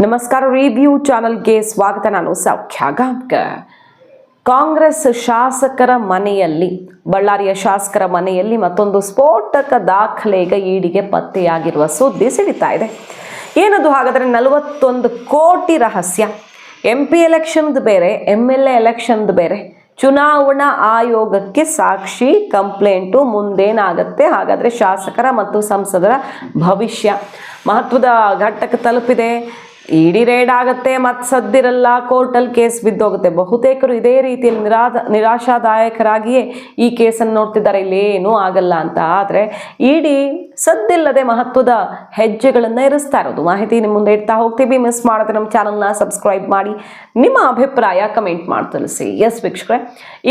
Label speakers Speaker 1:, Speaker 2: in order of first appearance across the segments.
Speaker 1: ನಮಸ್ಕಾರ ರಿವ್ಯೂ ಚಾನಲ್ಗೆ ಸ್ವಾಗತ. ನಾನು ಸೌಖ್ಯ ಕಾಂಗ್ರೆಸ್ ಶಾಸಕರ ಮನೆಯಲ್ಲಿ, ಬಳ್ಳಾರಿಯ ಶಾಸಕರ ಮನೆಯಲ್ಲಿ ಮತ್ತೊಂದು ಸ್ಫೋಟಕ ದಾಖಲೆ ಈಗ ಈಡಿಗೆ ಪತ್ತೆಯಾಗಿರುವ ಸುದ್ದಿ ಸಿಡಿತಾ ಇದೆ. ಏನದು ಹಾಗಾದರೆ ನಲವತ್ತೊಂದು ಕೋಟಿ ರಹಸ್ಯ? ಎಂ ಪಿ ಎಲೆಕ್ಷನ್ದು ಬೇರೆ ಎಂ ಎಲ್ ಎ ಎಲೆಕ್ಷನ್ದು ಬೇರೆ. ಚುನಾವಣಾ ಆಯೋಗಕ್ಕೆ ಸಾಕ್ಷಿ, ಕಂಪ್ಲೇಂಟು ಮುಂದೇನಾಗತ್ತೆ? ಹಾಗಾದರೆ ಶಾಸಕರ ಮತ್ತು ಸಂಸದರ ಭವಿಷ್ಯ. ಮಹತ್ವದ ಘಟ್ಟಕ್ಕೆ ತಲುಪಿದೆ. ಇಡೀ ರೇಡ್ ಆಗತ್ತೆ, ಮತ್ತೆ ಸದ್ದಿರಲ್ಲ ಕೋರ್ಟಲ್ಲಿ ಕೇಸ್ ಬಿದ್ದೋಗುತ್ತೆ. ಬಹುತೇಕರು ಇದೇ ರೀತಿಯಲ್ಲಿ ನಿರಾದ, ನಿರಾಶಾದಾಯಕರಾಗಿಯೇ ಈ ಕೇಸನ್ನು ನೋಡ್ತಿದ್ದಾರೆ. ಇಲ್ಲೇನೂ ಆಗಲ್ಲ ಅಂತ. ಆದರೆ ಇಡಿ ಸದ್ದಿಲ್ಲದೆ ಮಹತ್ವದ ಹೆಜ್ಜೆಗಳನ್ನು ಇರಿಸ್ತಾ ಇರೋದು. ಮಾಹಿತಿ ನಿಮ್ಮ ಮುಂದೆ ಇಡ್ತಾ ಹೋಗ್ತೀವಿ. ಮಿಸ್ ಮಾಡಿದ್ರೆ ನಮ್ಮ ಚಾನಲ್ನ ಸಬ್ಸ್ಕ್ರೈಬ್ ಮಾಡಿ. ನಿಮ್ಮ ಅಭಿಪ್ರಾಯ ಕಮೆಂಟ್ ಮಾಡಿ ತಿಳಿಸಿ. ಎಸ್ ವೀಕ್ಷಕರೇ,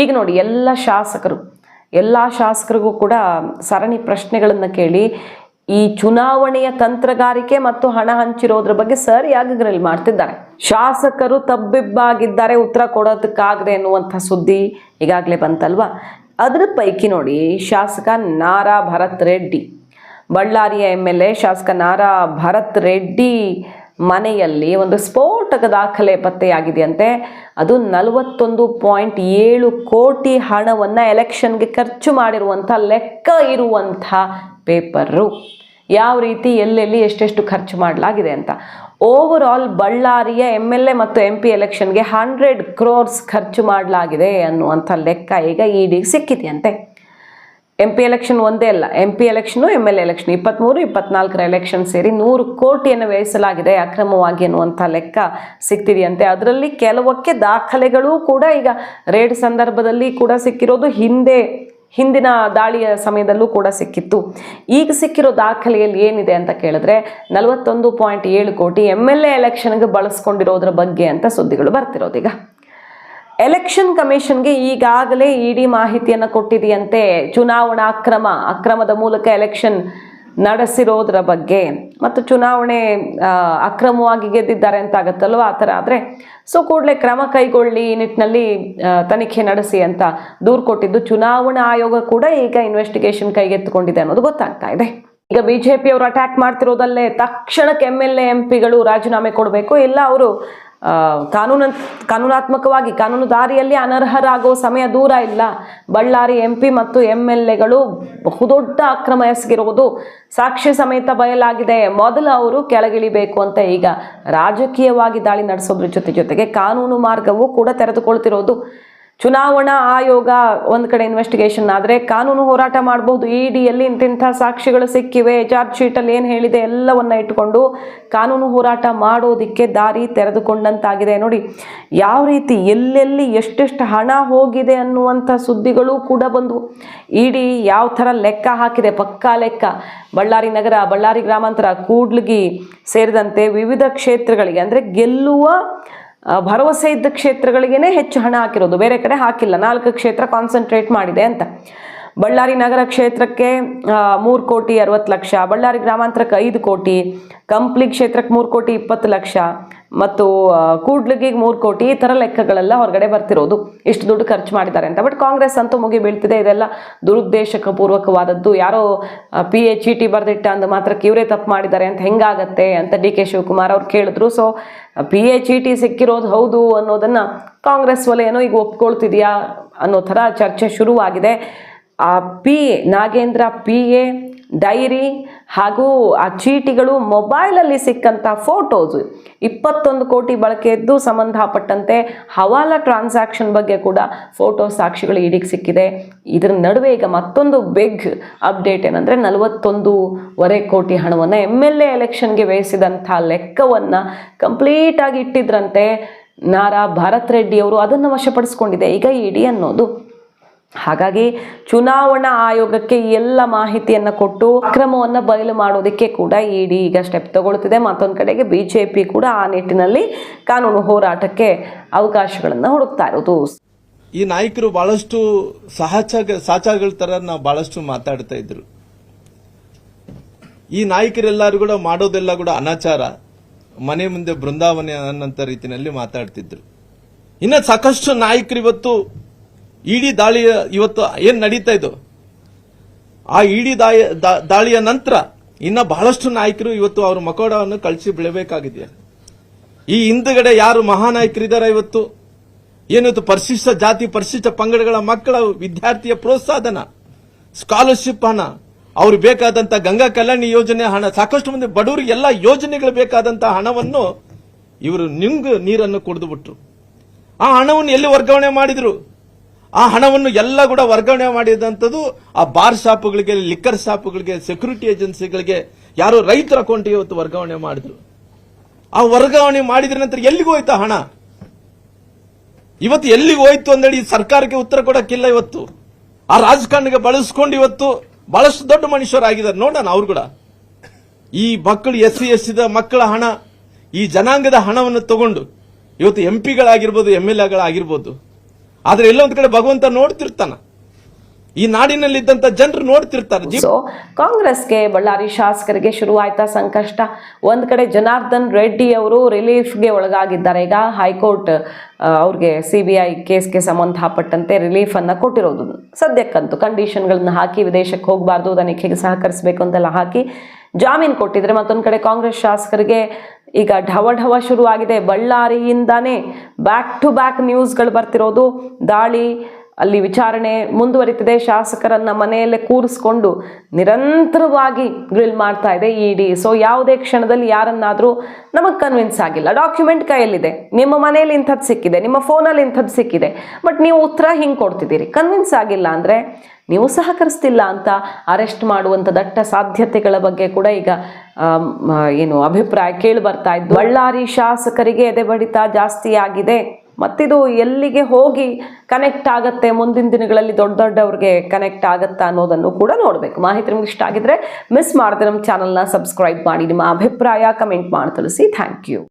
Speaker 1: ಈಗ ನೋಡಿ, ಎಲ್ಲ ಶಾಸಕರು, ಎಲ್ಲ ಶಾಸಕರಿಗೂ ಕೂಡ ಸರಣಿ ಪ್ರಶ್ನೆಗಳನ್ನು ಕೇಳಿ ಈ ಚುನಾವಣೆಯ ತಂತ್ರಗಾರಿಕೆ ಮತ್ತು ಹಣ ಹಂಚಿರೋದ್ರ ಬಗ್ಗೆ ಸರಿಯಾಗಿ ಗ್ರಿಲ್ ಮಾಡ್ತಿದ್ದಾರೆ? ಶಾಸಕರು ತಬ್ಬಿಬ್ಬಾಗಿದ್ದಾರೆ ಉತ್ತರ ಕೊಡೋದಕ್ಕಾಗದೆ ಎನ್ನುವಂಥ ಸುದ್ದಿ ಈಗಾಗಲೇ ಬಂತಲ್ವಾ? ಅದ್ರ ಪೈಕಿ ನೋಡಿ ಶಾಸಕ ನಾರಾ ಭರತ್ ರೆಡ್ಡಿ. ಬಳ್ಳಾರಿಯ ಎಂ ಎಲ್ ಎ ಶಾಸಕ ನಾರಾ ಭರತ್ ರೆಡ್ಡಿ ಮನೆಯಲ್ಲಿ ಒಂದು ಸ್ಫೋಟಕ ದಾಖಲೆ ಪತ್ತೆಯಾಗಿದೆಯಂತೆ. ಅದು ನಲವತ್ತೊಂದು ಪಾಯಿಂಟ್ ಏಳು ಕೋಟಿ ಹಣವನ್ನು ಎಲೆಕ್ಷನ್ಗೆ ಖರ್ಚು ಮಾಡಿರುವಂಥ ಲೆಕ್ಕ ಇರುವಂಥ ಪೇಪರು. ಯಾವ ರೀತಿ ಎಲ್ಲೆಲ್ಲಿ ಎಷ್ಟೆಷ್ಟು ಖರ್ಚು ಮಾಡಲಾಗಿದೆ ಅಂತ. ಓವರ್ ಆಲ್ ಬಳ್ಳಾರಿಯ ಎಂ ಎಲ್ ಎ ಮತ್ತು ಎಂ ಪಿ ಎಲೆಕ್ಷನ್ಗೆ ಹಂಡ್ರೆಡ್ ಕ್ರೋರ್ಸ್ ಖರ್ಚು ಮಾಡಲಾಗಿದೆ ಅನ್ನುವಂಥ ಲೆಕ್ಕ ಈಗ ಇಡಿಗೆ ಸಿಕ್ಕಿದೆಯಂತೆ. ಎಂ ಪಿ ಎಲೆಕ್ಷನ್ ಒಂದೇ ಅಲ್ಲ M P election M L election ಇಪ್ಪತ್ತ್ಮೂರು ಇಪ್ಪತ್ನಾಲ್ಕರ ಎಲೆಕ್ಷನ್ ಸೇರಿ ನೂರು ಕೋಟಿಯನ್ನು ವ್ಯಯಿಸಲಾಗಿದೆ ಅಕ್ರಮವಾಗಿ ಅನ್ನುವಂಥ ಲೆಕ್ಕ ಸಿಗ್ತಿದೆಯಂತೆ ಅದರಲ್ಲಿ ಕೆಲವಕ್ಕೆ ದಾಖಲೆಗಳೂ ಕೂಡ ಈಗ ರೇಡ್ ಸಂದರ್ಭದಲ್ಲಿ ಕೂಡ ಸಿಕ್ಕಿರೋದು ಹಿಂದೆ ಹಿಂದಿನ ದಾಳಿಯ ಸಮಯದಲ್ಲೂ ಕೂಡ ಸಿಕ್ಕಿತ್ತು. ಈಗ ಸಿಕ್ಕಿರೋ ದಾಖಲೆಯಲ್ಲಿ ಏನಿದೆ ಅಂತ ಕೇಳಿದ್ರೆ ನಲವತ್ತೊಂದು ಪಾಯಿಂಟ್ ಏಳು ಕೋಟಿ ಎಂ ಎಲ್ ಎ ಎಲೆಕ್ಷನ್ಗೆ ಬಳಸ್ಕೊಂಡಿರೋದ್ರ ಬಗ್ಗೆ ಅಂತ ಸುದ್ದಿಗಳು ಬರ್ತಿರೋದೀಗ ಎಲೆಕ್ಷನ್ ಕಮಿಷನ್ಗೆ ಈಗಾಗಲೇ ಇಡಿ ಮಾಹಿತಿಯನ್ನು ಕೊಟ್ಟಿದೆಯಂತೆ ಚುನಾವಣಾ ಅಕ್ರಮ, ಅಕ್ರಮದ ಮೂಲಕ ಎಲೆಕ್ಷನ್ ನಡೆಸಿರೋದ್ರ ಬಗ್ಗೆ. ಮತ್ತು ಚುನಾವಣೆ ಅಕ್ರಮವಾಗಿ ಗೆದ್ದಿದ್ದಾರೆ ಅಂತ ಆಗತ್ತಲ್ವ? ಆ ಥರ ಆದರೆ ಸೊ ಕೂಡಲೇ ಕ್ರಮ ಕೈಗೊಳ್ಳಿ, ಈ ನಿಟ್ಟಿನಲ್ಲಿ ತನಿಖೆ ನಡೆಸಿ ಅಂತ ದೂರು ಕೊಟ್ಟಿದ್ದು. ಚುನಾವಣಾ ಆಯೋಗ ಕೂಡ ಈಗ ಇನ್ವೆಸ್ಟಿಗೇಷನ್ ಕೈಗೆತ್ತಿಕೊಂಡಿದೆ ಅನ್ನೋದು ಗೊತ್ತಾಗ್ತಾ ಇದೆ. ಈಗ ಬಿಜೆಪಿ ಅವರು ಅಟ್ಯಾಕ್ ಮಾಡ್ತಿರೋದಲ್ಲೇ ತಕ್ಷಣಕ್ಕೆ ಎಂ ಎಲ್ ಎ ಎಂ ಪಿಗಳು ರಾಜೀನಾಮೆ ಕೊಡಬೇಕು. ಇಲ್ಲ, ಅವರು ಕಾನೂನ, ಕಾನೂನಾತ್ಮಕವಾಗಿ ಕಾನೂನು ದಾರಿಯಲ್ಲಿ ಅನರ್ಹರಾಗೋ ಸಮಯ ದೂರ ಇಲ್ಲ. ಬಳ್ಳಾರಿ ಎಂ ಪಿ ಮತ್ತು ಎಂ ಎಲ್ ಎಗಳು ಬಹುದೊಡ್ಡ ಅಕ್ರಮ ಎಸಗಿರುವುದು ಸಾಕ್ಷಿ ಸಮೇತ ಬಯಲಾಗಿದೆ. ಮೊದಲು ಅವರು ಕೆಳಗಿಳಿಬೇಕು ಅಂತ ಈಗ ರಾಜಕೀಯವಾಗಿ ದಾಳಿ ನಡೆಸೋದ್ರ ಜೊತೆ ಜೊತೆಗೆ ಕಾನೂನು ಮಾರ್ಗವೂ ಕೂಡ ತೆರೆದುಕೊಳ್ತಿರೋದು ಚುನಾವಣಾ ಆಯೋಗ ಒಂದು ಕಡೆ ಇನ್ವೆಸ್ಟಿಗೇಷನ್ ಆದರೆ ಕಾನೂನು ಹೋರಾಟ ಮಾಡಬಹುದು ಇಡಿಯಲ್ಲಿ ಇಂತಿಂಥ ಸಾಕ್ಷಿಗಳು ಸಿಕ್ಕಿವೆ ಚಾರ್ಜ್ ಶೀಟಲ್ಲಿ ಏನು ಹೇಳಿದೆ ಎಲ್ಲವನ್ನ ಇಟ್ಟುಕೊಂಡು ಕಾನೂನು ಹೋರಾಟ ಮಾಡೋದಕ್ಕೆ ದಾರಿ ತೆರೆದುಕೊಂಡಂತಾಗಿದೆ. ನೋಡಿ, ಯಾವ ರೀತಿ ಎಲ್ಲೆಲ್ಲಿ ಎಷ್ಟೆಷ್ಟು ಹಣ ಹೋಗಿದೆ ಅನ್ನುವಂಥ ಸುದ್ದಿಗಳು ಕೂಡ ಬಂದವು ಇಡಿ ಯಾವ ಥರ ಲೆಕ್ಕ ಹಾಕಿದೆ, ಪಕ್ಕಾ ಲೆಕ್ಕ. ಬಳ್ಳಾರಿ ನಗರ, ಬಳ್ಳಾರಿ ಗ್ರಾಮಾಂತರ, ಕೂಡ್ಲಗಿ ಸೇರಿದಂತೆ ವಿವಿಧ ಕ್ಷೇತ್ರಗಳಿಗೆ, ಅಂದರೆ ಗೆಲ್ಲುವ ಭರವಸೆ ಇದ್ದ ಕ್ಷೇತ್ರಗಳಿಗೇನೆ ಹೆಚ್ಚು ಹಣ ಹಾಕಿರೋದು. ಬೇರೆ ಕಡೆ ಹಾಕಿಲ್ಲ. ನಾಲ್ಕು ಕ್ಷೇತ್ರ ಕಾನ್ಸಂಟ್ರೇಟ್ ಮಾಡಿದೆ ಅಂತ. ಬಳ್ಳಾರಿ ನಗರ ಕ್ಷೇತ್ರಕ್ಕೆ ಮೂರು ಕೋಟಿ ಅರವತ್ತು ಲಕ್ಷ. ಬಳ್ಳಾರಿ ಗ್ರಾಮಾಂತರಕ್ಕೆ ಐದು ಕೋಟಿ. ಕಂಪ್ಲಿ ಕ್ಷೇತ್ರಕ್ಕೆ ಮೂರು ಕೋಟಿ ಇಪ್ಪತ್ತು ಲಕ್ಷ. ಮತ್ತು ಕೂಡ್ಲಿಗೆ ಮೂರು ಕೋಟಿ ಈ ಥರ ಲೆಕ್ಕಗಳೆಲ್ಲ ಹೊರಗಡೆ ಬರ್ತಿರೋದು. ಇಷ್ಟು ದುಡ್ಡು ಖರ್ಚು ಮಾಡಿದ್ದಾರೆ ಅಂತ. ಬಟ್ ಕಾಂಗ್ರೆಸ್ ಅಂತೂ ಮುಗಿ ಬೀಳ್ತಿದೆ. ಇದೆಲ್ಲ ದುರುದ್ದೇಶಕ ಪೂರ್ವಕವಾದದ್ದು ಯಾರೋ ಪಿ ಎ ಚೀಟಿ ಬರೆದಿಟ್ಟ ಅಂದ ಮಾತ್ರ ಇವರೇ ತಪ್ಪು ಮಾಡಿದ್ದಾರೆ ಅಂತ ಹೆಂಗಾಗತ್ತೆ ಅಂತ ಡಿ ಕೆ ಶಿವಕುಮಾರ್ ಅವ್ರು ಕೇಳಿದ್ರು. ಸೊ ಪಿ ಎ ಚೀಟಿ ಸಿಕ್ಕಿರೋದು ಹೌದು ಅನ್ನೋದನ್ನು ಕಾಂಗ್ರೆಸ್ ವಲಯನೋ ಈಗ ಒಪ್ಕೊಳ್ತಿದೆಯಾ ಅನ್ನೋ ಥರ ಚರ್ಚೆ ಶುರುವಾಗಿದೆ. ಆ P Nagendra P A diary ಹಾಗೂ ಆ ಚೀಟಿಗಳು ಮೊಬೈಲಲ್ಲಿ ಸಿಕ್ಕಂಥ ಫೋಟೋಸು. ಇಪ್ಪತ್ತೊಂದು ಕೋಟಿ ಬಳಕೆಯದ್ದು ಸಂಬಂಧಪಟ್ಟಂತೆ ಹವಾಲಾ ಟ್ರಾನ್ಸಾಕ್ಷನ್ ಬಗ್ಗೆ ಕೂಡ ಫೋಟೋ ಸಾಕ್ಷಿಗಳು ಇಡಿಗೆ ಸಿಕ್ಕಿದೆ. ಇದರ ನಡುವೆ ಈಗ ಮತ್ತೊಂದು ಬಿಗ್ ಅಪ್ಡೇಟ್ ಏನಂದರೆ ನಲವತ್ತೊಂದೂವರೆ ಕೋಟಿ ಹಣವನ್ನು ಎಂ ಎಲ್ ಎ ಎಲೆಕ್ಷನ್ಗೆ ವ್ಯಯಿಸಿದಂಥ ಲೆಕ್ಕವನ್ನು ಕಂಪ್ಲೀಟಾಗಿ ಇಟ್ಟಿದ್ರಂತೆ ನಾರಾ ಭಾರತ್ ರೆಡ್ಡಿ ಅವರು. ಅದನ್ನು ವಶಪಡಿಸ್ಕೊಂಡಿದೆ. ಈಗ ಇಡಿ ಅನ್ನೋದು. ಹಾಗಾಗಿ ಚುನಾವಣಾ ಆಯೋಗಕ್ಕೆ ಎಲ್ಲ ಮಾಹಿತಿಯನ್ನು ಕೊಟ್ಟು ಅಕ್ರಮವನ್ನು ಬಯಲು ಮಾಡೋದಕ್ಕೆ ಕೂಡ ಇಡಿ ಈಗ ಸ್ಟೆಪ್ ತಗೊಳ್ತಿದೆ. ಮತ್ತೊಂದು ಕಡೆಗೆ ಬಿ ಕೂಡ ಆ ನಿಟ್ಟಿನಲ್ಲಿ ಕಾನೂನು ಹೋರಾಟಕ್ಕೆ ಅವಕಾಶಗಳನ್ನು ಹುಡುಕ್ತಾ ಇರೋದು.
Speaker 2: ಈ ನಾಯಕರು ಬಹಳಷ್ಟು ಸಹಚ ಸಾಚಾಗಳ ತರ ನಾವು ಬಹಳಷ್ಟು ಮಾತಾಡ್ತಾ ಇದ್ರು. ಈ ನಾಯಕರೆಲ್ಲರೂ ಕೂಡ ಮಾಡೋದೆಲ್ಲ ಕೂಡ ಅನಾಚಾರ. ಮನೆ ಮುಂದೆ ಬೃಂದಾವನ ಅನ್ನಂತ ರೀತಿಯಲ್ಲಿ ಮಾತಾಡ್ತಿದ್ರು. ಇನ್ನ ಸಾಕಷ್ಟು ನಾಯಕರು ಇವತ್ತು ಇಡೀ ದಾಳಿಯ ಇವತ್ತು ಏನು ನಡೀತಾ ಇದ್ದು ಆ ಇಡಿ ದಾಳಿಯ ನಂತರ ಇನ್ನ ಬಹಳಷ್ಟು ನಾಯಕರು ಇವತ್ತು ಅವ್ರ ಮಕೋಡವನ್ನು ಕಳಿಸಿ ಬಿಡಬೇಕಾಗಿದೆ ಈ ಹಿಂದಗಡೆ ಯಾರು ಮಹಾನಾಯಕರಿದ್ದಾರೆ ಇವತ್ತು? ಏನಿತ್ತು ಪರಿಶಿಷ್ಟ ಜಾತಿ, ಪರಿಶಿಷ್ಟ ಪಂಗಡಗಳ ಮಕ್ಕಳ ವಿದ್ಯಾರ್ಥಿಯ ಪ್ರೋತ್ಸಾಹನ ಸ್ಕಾಲರ್ಶಿಪ್ ಹಣ ಅವ್ರಿಗೆ ಬೇಕಾದಂತ ಗಂಗಾ ಕಲ್ಯಾಣಿ ಯೋಜನೆ ಹಣ, ಸಾಕಷ್ಟು ಮಂದಿ ಬಡವರಿಗೆ ಎಲ್ಲ ಯೋಜನೆಗಳು ಬೇಕಾದಂತ ಹಣವನ್ನು ಇವರು ನಿಮ್ಗೆ ನೀರನ್ನು ಕುಡಿದು ಬಿಟ್ರು. ಆ ಹಣವನ್ನು ಎಲ್ಲಿ ವರ್ಗಾವಣೆ ಮಾಡಿದ್ರು? ಆ ಹಣವನ್ನು ಎಲ್ಲ ಕೂಡ ವರ್ಗಾವಣೆ ಮಾಡಿದಂಥದ್ದು ಆ ಬಾರ್ ಶಾಪ್ಗಳಿಗೆ, ಲಿಕ್ಕರ್ ಶಾಪ್ಗಳಿಗೆ ಸೆಕ್ಯೂರಿಟಿ ಏಜೆನ್ಸಿಗಳಿಗೆ ಯಾರು ರೈತರ ಅಕೌಂಟ್ಗೆ ಇವತ್ತು ವರ್ಗಾವಣೆ ಮಾಡಿದ್ರು. ಆ ವರ್ಗಾವಣೆ ಮಾಡಿದ ನಂತರ ಎಲ್ಲಿಗೆ ಹೋಯ್ತು ಹಣ? ಇವತ್ತು ಎಲ್ಲಿಗೆ ಹೋಯ್ತು ಅಂದೇಳಿ ಸರ್ಕಾರಕ್ಕೆ ಉತ್ತರ ಕೊಡಕ್ಕಿಲ್ಲ ಇವತ್ತು. ಆ ರಾಜಕಾರಣಿಗೆ ಬಳಸ್ಕೊಂಡು ಇವತ್ತು ಬಹಳಷ್ಟು ದೊಡ್ಡ ಮನುಷ್ಯರಾಗಿದ್ದಾರೆ. ನೋಡೋಣ ಅವ್ರು ಕೂಡ. ಈ ಮಕ್ಕಳು ಎಸ್ ಸಿ ಮಕ್ಕಳ ಹಣ, ಈ ಜನಾಂಗದ ಹಣವನ್ನು ತಗೊಂಡು, ಇವತ್ತು ಎಂ ಪಿಗಳಾಗಿರ್ಬೋದು, ಎಂ ಎಲ್ ಎಗಳಾಗಿರ್ಬೋದು ಆದ್ರೆ ಎಲ್ಲೊಂದ್ ಕಡೆ ಭಗವಂತ ನೋಡ್ತಿರ್ತಾನ. ಈ ನಾಡಿನಲ್ಲಿದ್ದಂತ ಜನರು ನೋಡ್ತಿರ್ತಾರೆ.
Speaker 1: ಕಾಂಗ್ರೆಸ್ಗೆ ಬಳ್ಳಾರಿ ಶಾಸಕರಿಗೆ ಶುರುವಾಯ್ತಾ ಸಂಕಷ್ಟ. ಒಂದ್ ಕಡೆ ಜನಾರ್ದನ್ ರೆಡ್ಡಿ ಅವರು ರಿಲೀಫ್ಗೆ ಒಳಗಾಗಿದ್ದಾರೆ. ಈಗ ಹೈಕೋರ್ಟ್ ಅವ್ರಿಗೆ ಸಿ ಬಿ ಐ ಕೇಸ್ಗೆ ಸಂಬಂಧಪಟ್ಟಂತೆ ರಿಲೀಫ್ ಅನ್ನ ಕೊಟ್ಟಿರೋದು. ಸದ್ಯಕ್ಕಂತೂ ಕಂಡೀಷನ್ಗಳನ್ನ ಹಾಕಿ, ವಿದೇಶಕ್ಕೆ ಹೋಗಬಾರ್ದು ತನಿಖೆಗೆ ಸಹಕರಿಸಬೇಕು ಅಂತೆಲ್ಲ ಹಾಕಿ ಜಾಮೀನು ಕೊಟ್ಟಿದ್ರೆ ಮತ್ತೊಂದು ಕಡೆ ಕಾಂಗ್ರೆಸ್ ಶಾಸಕರಿಗೆ ಈಗ ಢವ ಢವ ಶುರುವಾಗಿದೆ. ಬಳ್ಳಾರಿಯಿಂದಾನೇ ಬ್ಯಾಕ್ ಟು ಬ್ಯಾಕ್ ನ್ಯೂಸ್ಗಳು ಬರ್ತಿರೋದು. ದಾಳಿ ಅಲ್ಲಿ ವಿಚಾರಣೆ ಮುಂದುವರಿತಿದೆ. ಶಾಸಕರನ್ನ ಮನೆಯಲ್ಲೇ ಕೂರಿಸ್ಕೊಂಡು ನಿರಂತರವಾಗಿ ಗ್ರಿಲ್ ಮಾಡ್ತಾ ಇದೆ ಡಿ ಸೊ ಯಾವುದೇ ಕ್ಷಣದಲ್ಲಿ ಯಾರನ್ನಾದರೂ ನಮಗೆ ಕನ್ವಿನ್ಸ್ ಆಗಿಲ್ಲ. ಡಾಕ್ಯುಮೆಂಟ್ ಕೈಯಲ್ಲಿದೆ. ನಿಮ್ಮ ಮನೆಯಲ್ಲಿ ಇಂಥದ್ದು ಸಿಕ್ಕಿದೆ. ನಿಮ್ಮ ಫೋನಲ್ಲಿ ಇಂಥದ್ದು ಸಿಕ್ಕಿದೆ. ಬಟ್ ನೀವು ಉತ್ತರ ಹಿಂಗೆ ಕೊಡ್ತಿದ್ದೀರಿ. ಕನ್ವಿನ್ಸ್ ಆಗಿಲ್ಲ ಅಂದರೆ ನೀವು ಸಹಕರಿಸ್ತಿಲ್ಲ ಅಂತ ಅರೆಸ್ಟ್ ಮಾಡುವಂಥ ದಟ್ಟ ಸಾಧ್ಯತೆಗಳ ಬಗ್ಗೆ ಕೂಡ ಈಗ ಏನು ಅಭಿಪ್ರಾಯ ಕೇಳಿ ಬರ್ತಾ ಇದ್ದು. ಬಳ್ಳಾರಿ ಶಾಸಕರಿಗೆ ಎದೆ ಬಡಿತ ಜಾಸ್ತಿ ಆಗಿದೆ. ಮತ್ತಿದು ಎಲ್ಲಿಗೆ ಹೋಗಿ ಕನೆಕ್ಟ್ ಆಗುತ್ತೆ? ಮುಂದಿನ ದಿನಗಳಲ್ಲಿ ದೊಡ್ಡ ದೊಡ್ಡವ್ರಿಗೆ ಕನೆಕ್ಟ್ ಆಗುತ್ತಾ ಅನ್ನೋದನ್ನು ಕೂಡ ನೋಡಬೇಕು. ಮಾಹಿತಿ ನಿಮ್ಗೆ ಇಷ್ಟ ಆಗಿದ್ರೆ ಮಿಸ್ ಮಾಡದೆ ನಮ್ಮ ಚಾನಲ್ನ ಸಬ್ಸ್ಕ್ರೈಬ್ ಮಾಡಿ. ನಿಮ್ಮ ಅಭಿಪ್ರಾಯ ಕಮೆಂಟ್ ಮಾಡಿ ತಿಳಿಸಿ. Thank you